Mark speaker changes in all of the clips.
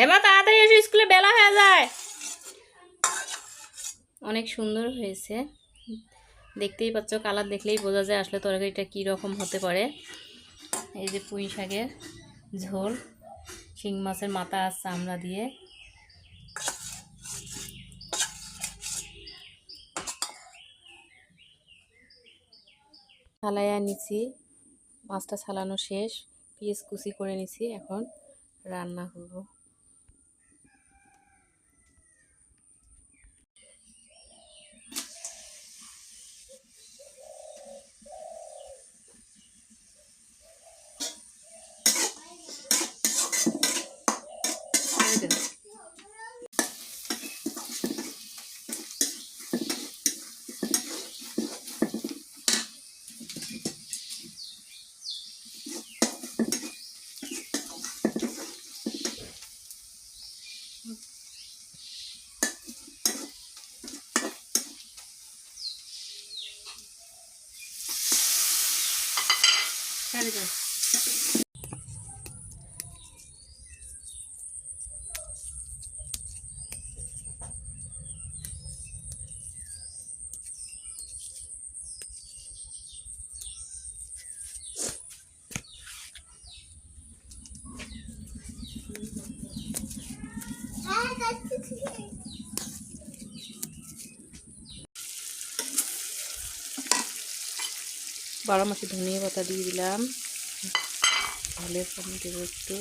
Speaker 1: হেমা তাড়াতাড়ি এসে স্কুলে বেলা হয়ে যায়। অনেক সুন্দর হয়েছে। দেখতেই পাচ্ছ, কালার দেখলেই বোঝা যায় আসলে তরকারিটা কী রকম হতে পারে। এই যে পুঁই শাকের ঝোল, শিং মাছের মাথা আর চামড়া দিয়ে। ছালাইয়া নিছি, মাছটা ছালানো শেষ, পিস কুচি করে নিছি, এখন রান্না করব। 看这个。বারো মাসে ধনিয়া পাতা দিয়ে দিলাম। ভালো একটু।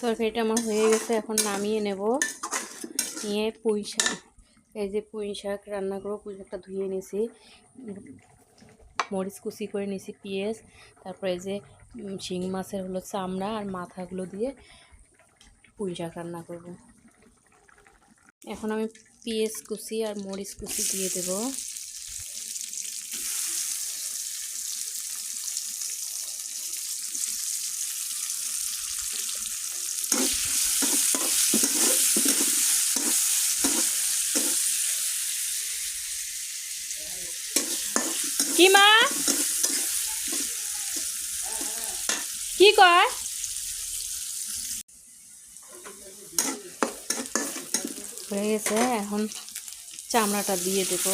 Speaker 1: তরকারিটা আমার হয়ে গেছে, এখন নামিয়ে নেব। নিয়ে পুঁই শাক, এই যে পুঁই শাক রান্না করব, পুঁই শাকটা ধুয়ে নিয়েছি মরিচ কুচি করে নিয়েছি পেঁয়াজ, তারপরে এই যে শিং মাছের হলো চামড়া আর মাথাগুলো দিয়ে পুঁই শাক রান্না করব। এখন আমি পেঁয়াজ কুচি আর মরিচ কুচি দিয়ে দেবো। কি মা কি কয়? হয়ে গেছে এখন চামড়াটা দিয়ে দেব।